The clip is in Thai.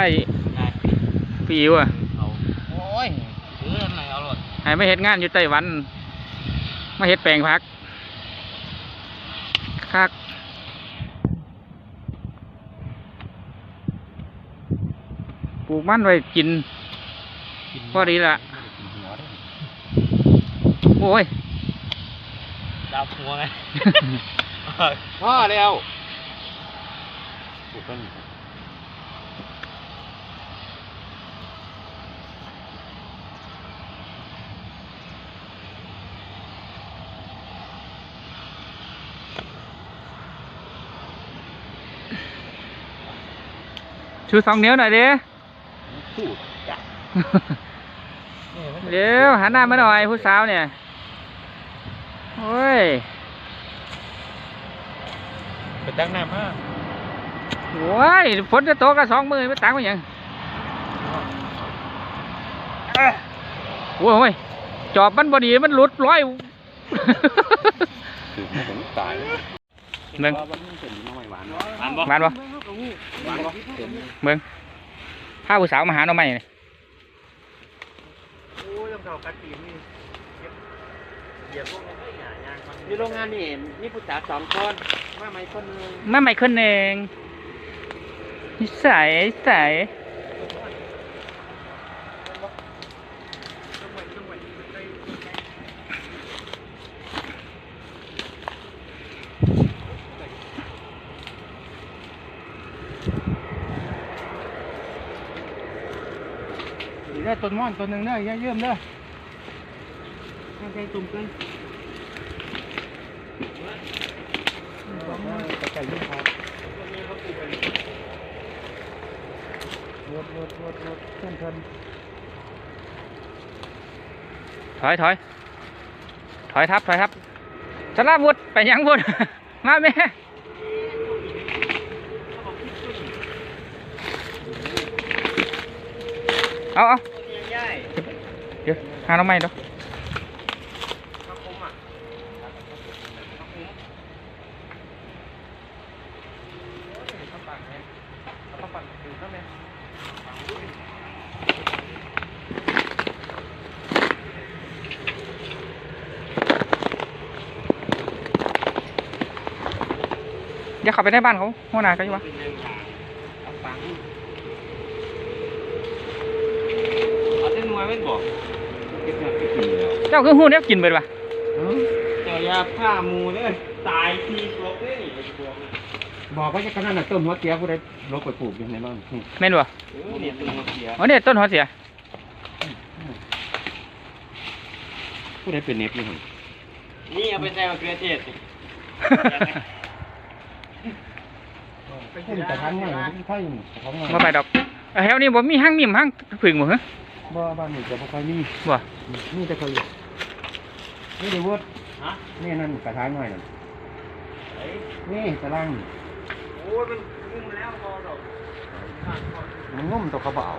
ายได้พี่อิวอะเอาโอ้ยเออไหนเอาหลดให้ไม่เฮ็ดงานอยู่ไต้หวันมาเฮ็ดแปลงพักคักปลูกมันไว้กินพอดีละโอ้ยดับหัวไงพ่อแล้วปลูกต้น ชูสองนิ้วหน่อยดิพูดจ้ะเดี๋ยวหันหน้ามาหน่อยผู้สาวเนี่ยโอ้ยไปตั้งน้ำมาโอ้ยฝนจะตกกันสองมือไม่ต่างกันยังโอ้ยจอบมันบอดีมันหลุดร้อยคือมันถึงตาย เบิ่งว่ามันเป็นน้อยหวานหวานบ่หวานปะหวานก็เป็นเบิ่งพาผู้สาวมาหาหน่อไม้นี่โอ้ยต้องเท่ากันตีนี่เหยียบพวกนี้ไม่หยาย่างมันมีโรงงานนี่มีผู้สาวสองคนมาใหม่คนหนึงมาใหม่คนหนึ่งนิสัยนิสัย นี่ได้ต้นม่อนต้นหนึ่งเด้ออย่าเยิ่มเด้อมาใส่ตุ่มกันไก่ยี่ห้อรถรถรถรถเพื่อนเพื่อนถอยถอยถอยทับถอยทับสลาบุตรไปยังบุตรมาแม่ เอาเอาเดี๋ยวหาน่อไม้เนาะข้าวคุ้มอะอย่าเข้าไปในบ้านเขาหัวหน้าเขาอยู่วะ เป็นยังไงเอาฟังเอาเส้นมวยไม่บอกคิดว่าคิดดีแล้วเจ้าคือหูเนี่ยกินเบิดปะเจ้ายาผ้ามูเลยตายทีกลบเลยนี่ไอ้พวกนี้บอกว่าจะขนาดนั้นต้นหัวเตี้ยผู้ใดลกไปปลูกอยู่ในบ้านนี่แม่นบ่เออเนี่ยตัวมันเสียอ๋อเนี่ยต้นหัวเสียผู้ใดเป็นเน็บนี่นี่เอาไปใส่มะเขือเทศสิเป็นกระถางไม้ที่ไทยนี่กระถางไม้มาไปดอกเอ้าแถวนี้บ่มีห้างนิ่มห้างผึ่งบ่เหรอ บ่บ้านนี่จะบ่ค่อยมีบ่นี่แต่เขานี่เดี๋ยววุฒฮะนี่นั่นกระถางน้อยนั่นไอ้นี่ตารางนี่โอ้ยมันงุ้มแล้วพอดอกมันงุ่มตัวเขาเบเอา